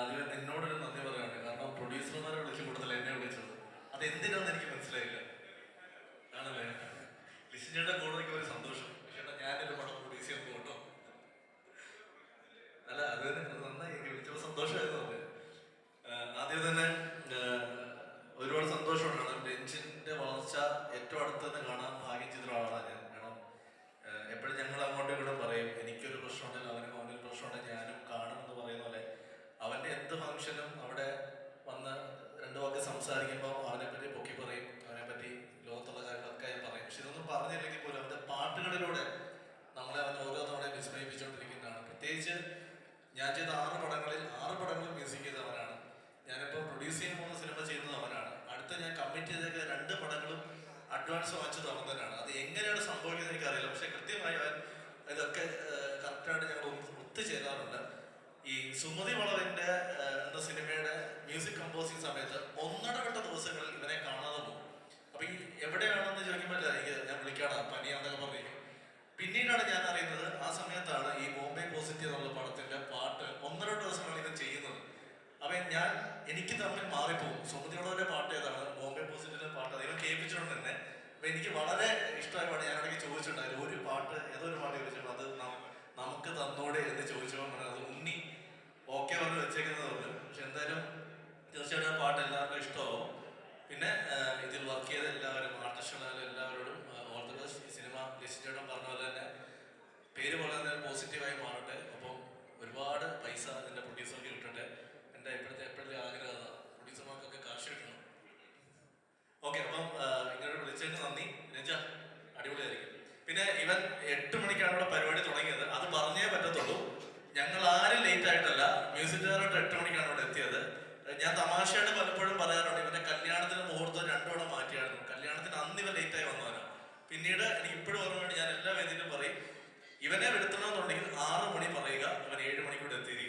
ആദ്യം നിന്നോടൊരു നന്ദി പറയാണ് കാരണം പ്രൊഡ്യൂസർമാരെ വിളിച്ചു കൊടുത്തല്ല എന്നെ വിളിച്ചത്. അത് എന്തിനാന്ന് എനിക്ക് മനസ്സിലായില്ല. ആണല്ലേ? ലിസിനയുടെ കൂടെ എനിക്ക് ഒരു സന്തോഷം. ചേട്ടാ ഞാനൊരു പടം പ്രൊഡ്യൂസ് ചെയ്യാൻ പോകട്ടോ. അല്ല അത് നന്നായി എനിക്ക് വിളിച്ചപ്പോൾ സന്തോഷമായിരുന്നു അത്. ആദ്യം തന്നെ ഒരുപാട് സന്തോഷമുണ്ടാണ് രഞ്ജിന്റെ വളർച്ച ഏറ്റവും അടുത്ത് തന്നെ എന്ത് ഫംഗ്ഷനും അവിടെ വന്ന് രണ്ടു വാക്ക് സംസാരിക്കുമ്പോൾ അവനെ പറ്റി പൊക്കി പറയും അവനെ പറ്റി ലോകത്തുള്ള കാര്യങ്ങളൊക്കെ പറയും. പക്ഷെ ഇതൊന്നും പറഞ്ഞില്ലെങ്കിൽ പോലും അവന്റെ പാട്ടുകളിലൂടെ നമ്മളെ അവൻ ഓരോ തവണയും വിസ്മയിപ്പിച്ചുകൊണ്ടിരിക്കുന്നതാണ്. പ്രത്യേകിച്ച് ഞാൻ ചെയ്ത ആറ് പടങ്ങളിൽ ആറ് പടങ്ങളും മ്യൂസിക് ചെയ്ത അവനാണ് ഞാനിപ്പോൾ പ്രൊഡ്യൂസ് ചെയ്യാൻ പോകുന്ന സിനിമ ചെയ്യുന്നത് അവനാണ്. അടുത്ത ഞാൻ കമ്മിറ്റ് ചെയ്തേക്ക രണ്ട് പടങ്ങളും അഡ്വാൻസ് വാങ്ങിച്ചത് അവൻ തന്നെയാണ്. അത് എങ്ങനെയാണ് സംഭവിക്കുന്നത് എനിക്കറിയില്ല. പക്ഷെ കൃത്യമായി അവൻ ഇതൊക്കെ കറക്റ്റായിട്ട് ഞങ്ങൾ ഒത്തുചേരാറുണ്ട്. ഈ സുമതി വളവിന്റെ എന്ന സിനിമയുടെ മ്യൂസിക് കമ്പോസിങ് സമയത്ത് ഒന്നടവിട്ട ദിവസങ്ങളിൽ ഇവനെ കാണാതെ പോകും. അപ്പൊ ഈ എവിടെയാണെന്ന് ചോദിക്കുമ്പോൾ എനിക്ക് ഞാൻ വിളിക്കാടാ പനിയാന്നൊക്കെ പറഞ്ഞു പിന്നീടാണ് ഞാൻ അറിയുന്നത് ആ സമയത്താണ് ഈ ബോംബെ പോസിറ്റീവ് എന്നുള്ള പടത്തിന്റെ പാട്ട് ഒന്നര ദിവസമാണ് ഇവൻ ചെയ്യുന്നത്. അപ്പൊ ഞാൻ എനിക്ക് തമ്മിൽ മാറിപ്പോകും. സുമതിയോടെ പാട്ട് ഏതാണ്? ബോംബെ പോസിറ്റീവിന്റെ പാട്ട്. അത് ഇവൻ കേൾപ്പിച്ചോണ്ട് തന്നെ. അപ്പൊ എനിക്ക് വളരെ ഇഷ്ടമായ പാട്ട് ഞാൻ ഇടയ്ക്ക് ചോദിച്ചിട്ടുണ്ടായിരുന്നു. ഒരു പാട്ട് ഏതോ ഒരു പിന്നെ ഇവൻ എട്ട് മണിക്കാണ് ഇവിടെ പരിപാടി തുടങ്ങിയത്. അത് പറഞ്ഞേ പറ്റത്തുള്ളൂ. ഞങ്ങൾ ആരും ലേറ്റ് ആയിട്ടല്ല. മ്യൂസിക് ഡയറക്ടർ എട്ട് മണിക്കാണ് ഇവിടെ എത്തിയത്. ഞാൻ തമാശയായിട്ട് പലപ്പോഴും പറയാറുണ്ട് ഇവന്റെ കല്യാണത്തിന് മുഹൂർത്തം രണ്ടുവണം മാറ്റിയായിരുന്നു. കല്യാണത്തിന് അന്ന് ഇവൻ ലേറ്റ് ആയി വന്നവനാണ് പിന്നീട് എനിക്ക് ഇപ്പോഴും ഓർമ്മ ഞാൻ എല്ലാ വേദിയിലും പറയും ഇവനെ വരുത്തണമെന്നുണ്ടെങ്കിൽ ആറ് മണി പറയുക ഇവൻ ഏഴ് മണിക്കൂടെ എത്തിയിരിക്കും.